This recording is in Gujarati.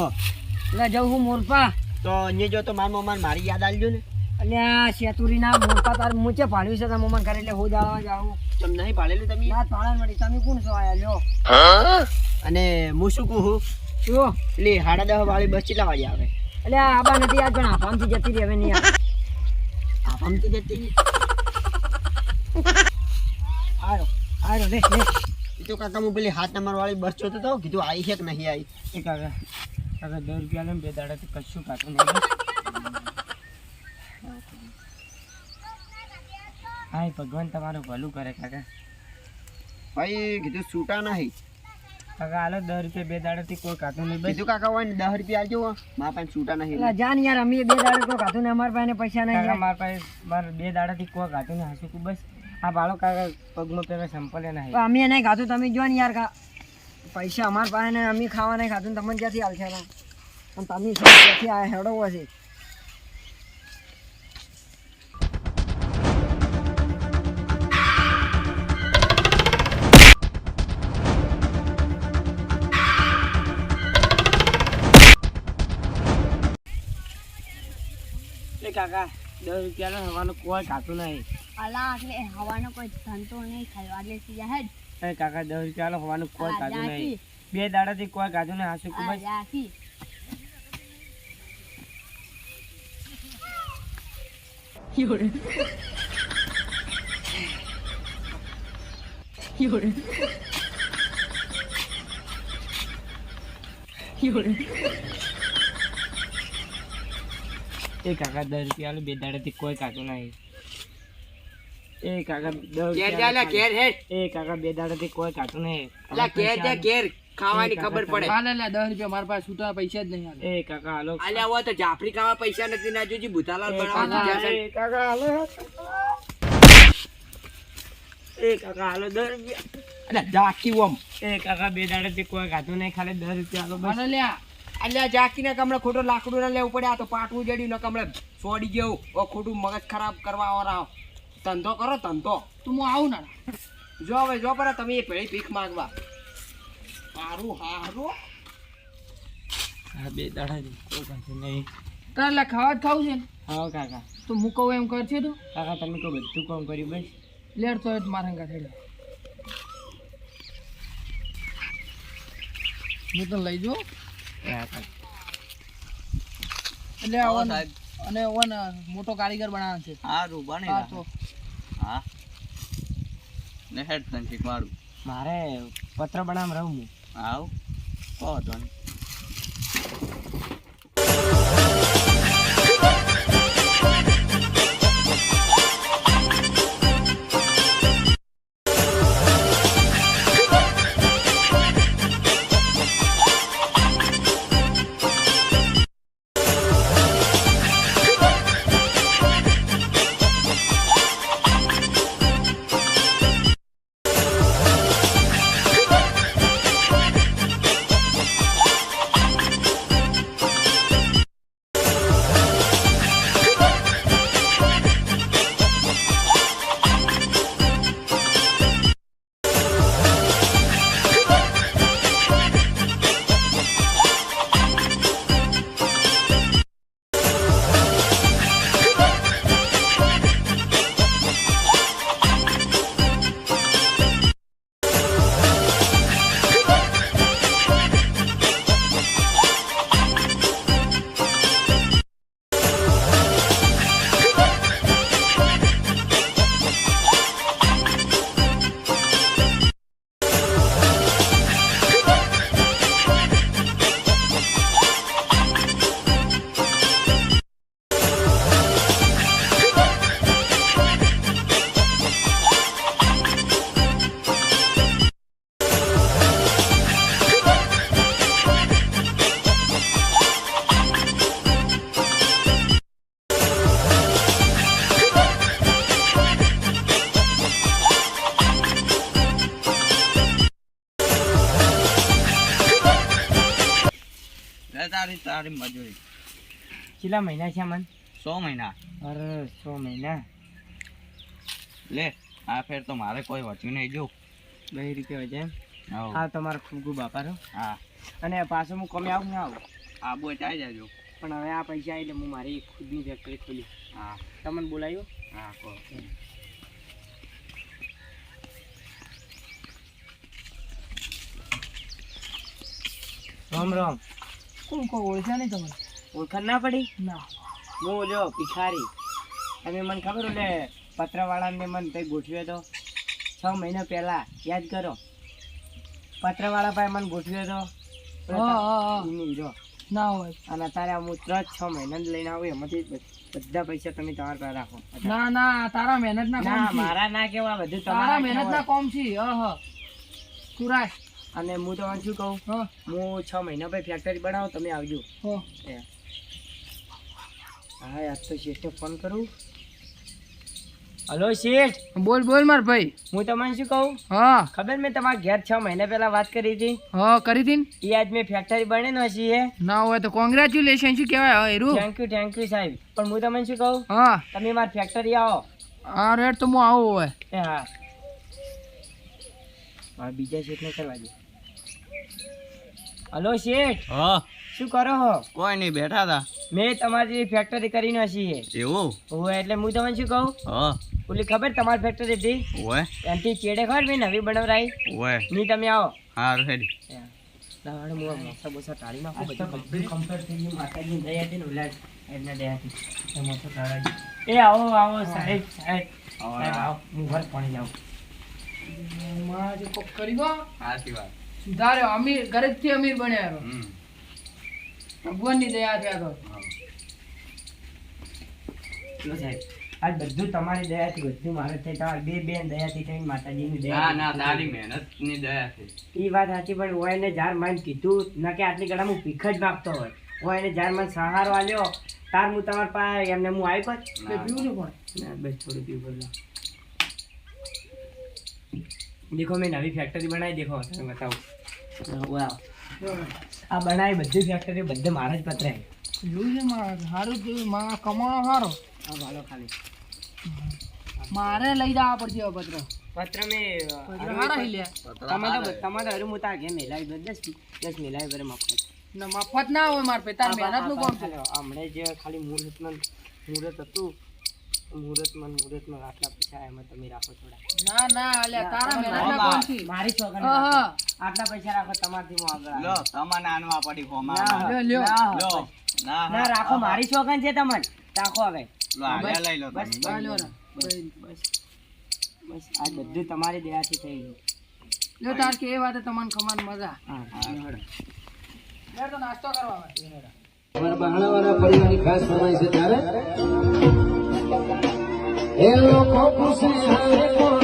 હો. એટલે જઉં હું મોરપા. તો અહીંયા જો તો મારા મમ્માને મારી યાદ આવજો ને. એટલે આ શેતુરીના મોરપા તાર મૂચે પાડ્યું છે તમારા મન કરે એટલે હું દાવા જાઉં. તમ નહીં પાડેલું તમે? ના પાડન મળી તમે કોણ છો આયા? લ્યો. અને હું શું કહું શું? એટલે સાડા દસ વાળી બસ કેટલા વાગે આવે? એટલે આ આબા નથી આજ પણ આફામથી જતી રહી હવે નહીં આવે. આફામથી જતી રહી? આરો આરો લે લે. તો કાકા હું પેલી હાથ નંબર વાળી બસ જોતો તો કીધું આવી છે કે નહીં આવી એ કાકા કાકા દસ રૂપિયા લઈને બે દાડાથી કશું કાતું નહીં હા ભગવાન તમારું ભલું કરે કાકા. ભાઈ કીધું છૂટા નહીં. કાકા હાલો દસ રૂપિયા બે દાડાથી કોઈ કાતું નહીં બીજું કાકા હોય ને દસ રૂપિયા આવજો. મારા પાસે છૂટા નહીં. જાન યાર અમે બે દાડા કોઈ કાતું ને અમારા પાસે પૈસા નહીં કાકા મારા પાસે મારે બે દાડાથી કોઈ કાતું ને હાસું બસ. આ બાળો કાકા પગમાં પેલા સંપલે નહીં. અમે નહીં કાતું તમે જો ને યાર કા પૈસા અમારા પાસે ને અમે ખાવા નહીં ખાધું તમને ક્યાંથી હાલશે ને અને તમે ક્યાંથી આ હેડો હશે એ કાકા દસ રૂપિયા હવાનું કોઈ ખાતું નહીં. અલા એટલે હવાનો કોઈ ધંધો નહીં થયો એટલે સીધા હેડ. એ કાકા દસ રૂપિયા હવાનું કોઈ આ નહીં. બે દાડાથી કોઈ કાજુ નહીં હાસું રાખી એ કાકા દસ રૂપિયા બે દાડાથી કોઈ ખાતું નહીં. એ કાકા ઘેર જા લે, ઘેર હેડ. એ કાકા બે દાડાથી કોઈ ખાતું નહીં. અલા ઘેર જા ઘેર. ખાવાની ખબર પડે. એ કાકા હાલો. આલ્યા આવો તો જાફરી ખાવા પૈસા નથી ના જોજી ભૂતાલાલ બનાવવા જશે. એ કાકા હાલો. એ કાકા હાલો 10 રૂપિયા. અલા જાકી ઓમ. એ કાકા બે દાડાથી કોઈ ખાતું નહીં ખાલી દસ રૂપિયા હાલો બસ. અલ્યા જાકીને કમળે ખોટો લાકડું ના લેવું પડે આ તો પાટવું જડ્યું ને કમળે છોડી ગયું. ઓ ખોટું મગજ ખરાબ કરવા વાળા. ધંધો કરો ધંધો. તું હું આવું ના જો હવે જો પર તમે એ ભેળી ભીખ માગવા. સારું હારું. હા બે દાડા કોઈ નહીં. તારે ખાવા જ ખાવું છે ને? હા કાકા. તો હું કહું એમ કરશે તું. કાકા તમે કહો બધું કામ કર્યું બસ? લેટ તો મારા થઈ હું તો લઈ જાઉં? હા કાકા. એટલે અને ઓન મોટો કારીગર બનાવવાનો છે. સારું બને તો હા? ને હેડ તંચી મારું મારે પત્ર બનાવ રહું હું આવ કહો તો તારી મજૂરી. કેટલા મહિના છે મન? સો મહિના. અરે સો મહિના. લે આ ફેર તો મારે કોઈ વચ્યું નહીં જો. બે રીતે એમ? હા તમારો ખૂબ ખૂબ આભાર હા. અને પાછો હું કમે આવું ને આવું? આ બોય ચાઈ જાજો. પણ હવે આ પૈસા એટલે હું મારી ખુદની ફેક્ટરી ખોલી. હા. તમને બોલાવ્યો હા કહો રામ રામ. કોણ કોઈ ઓળખ્યા નહીં તમને. ઓળખાણ ના પડી? ના. હું જો ભિખારી. તમે મને ખબર એટલે પત્રવાળાને મને કંઈ ગોઠવ્યો તો છ મહિના પહેલાં યાદ કરો. પત્રવાળા પાસે મને ગોઠવ્યો તો. ના હોય. અને તારે હું ત્રણ છ મહિના લઈને આવું એમાંથી બધા પૈસા તમે તમારા પાસે રાખો. ના ના તારા મહેનત ના ના મારા ના કેવા બધું તારા તમારા મહેનત ના કોમ છે હા હા. સુરાજ અને હું તમને શું કહું? હા. હું છ મહિના પછી ફેક્ટરી બનાવો તમે આવજો. હા. યાર તો શેઠને ફોન કરું. હલો શેઠ. બોલ બોલ માર ભાઈ. હું તમને શું કહું? હા. ખબર મેં તમારા ઘેર છ મહિના પહેલા વાત કરી હતી? હા કરી હતી એ આજ મેં ફેક્ટરી બની છીએ ના હોય તો કોંગ્રેચ્યુલેશન શું કહેવાય? હા એરું થેન્ક યુ થેન્ક યુ સાહેબ. પણ હું તમને શું કહું? હા. તમે મારી ફેક્ટરી આવો. હા રેટ તો હું આવું હોય એ હા. મારા બીજા શેઠને કરવા દો. હલો શેઠ હા. શું કરો હો? કોઈ નહીં બેઠા હતા મેં તમારી ફેક્ટરી કરીને છીએ એવું? હોય એટલે હું તમને શું કહું? હા. ઓલી ખબર તમારી ફેક્ટરી હતી? ઓય એનાથી ચેડે ખબર મેં નવી બનાવરાઈ? ઓયની તમે આવો. હારું રેડી લાવાડે મો મોસા બોસા ટાળી નાખું બધું બધું કમ્પ્લીટ થઈ ગયું માતાજી દયા હતી ને ઓલા એમના દયાથી એ મોસા ટાળાજી એ આવો આવો સાહેબ સાહેબ. આવો હું ઘર પાણી જાઉં. માં જે કોક કરી ગો સાચી વાત. સુધાર્યો અમીર ગરીબથી અમીર બન્યા ભગવાનની દયા થયા તો લો સાહેબ આજ બધું તમારી દયાથી બધું મારે થઈ. તમારે બે બેન દયાથી થઈને માતાજીની દયા ના તારી મહેનતની દયા એ વાત સાચી પણ હું એને જાર માન કીધું ના કે આટલી ગળા હું ભીખ જ માગતો હોય. હું એને જાર માન સહારો આલ્યો. તાર હું તમારા પાસે એમને હું આવી જ? તે પીવું ને પણ. ના બસ થોડું પીવું બોલો. દેખો મેં નવી ફેક્ટરી બનાવી દેખો તમે બતાવો. વાવ આ બનાવી બધી ફેક્ટરી બધે મારા જ પતરાય એવું છે માં સારું કેવું માં કમાણો સારો આ વાળો ખાલી. મારે લઈ જવા પડશે પત્ર. પત્ર મેં તમારે હરું હું ઘેર મેલાવી દો દસ દસ મેલાવી બરે મફત. ના મફત ના હોય મારે તાર મહેનતનું કામ છે? હમણાં જે ખાલી મુહૂર્તમાં મુહૂર્ત હતું મુહૂર્તમાં ને મુહૂર્તમાં આટલા પૈસા એમાં તમે રાખો થોડા. ના ના અલ્યા તારા મહેનત ના કામ છે મારી હા આટલા પૈસા રાખો તમારથી હું આગળ લો. તમારે આનવા પડી હોમાં લ્યો, લ્યો. લો ના ના રાખો મારી છોકન છે તમને. રાખો હવે. લો હાલ્યા લઈ લો બસ તમે લ્યો બસ. બસ આ બધું તમારી દયાથી થઈ ગયું લ્યો તાર કે એ વાતે તમને ખમાન મજા. હા હેડો. લે તો નાસ્તો કરવા આવે. બહાણા વાળા પરિવારની ખાસ ફરમાઈશ છે ત્યારે? એ લોકો ખુશી હારે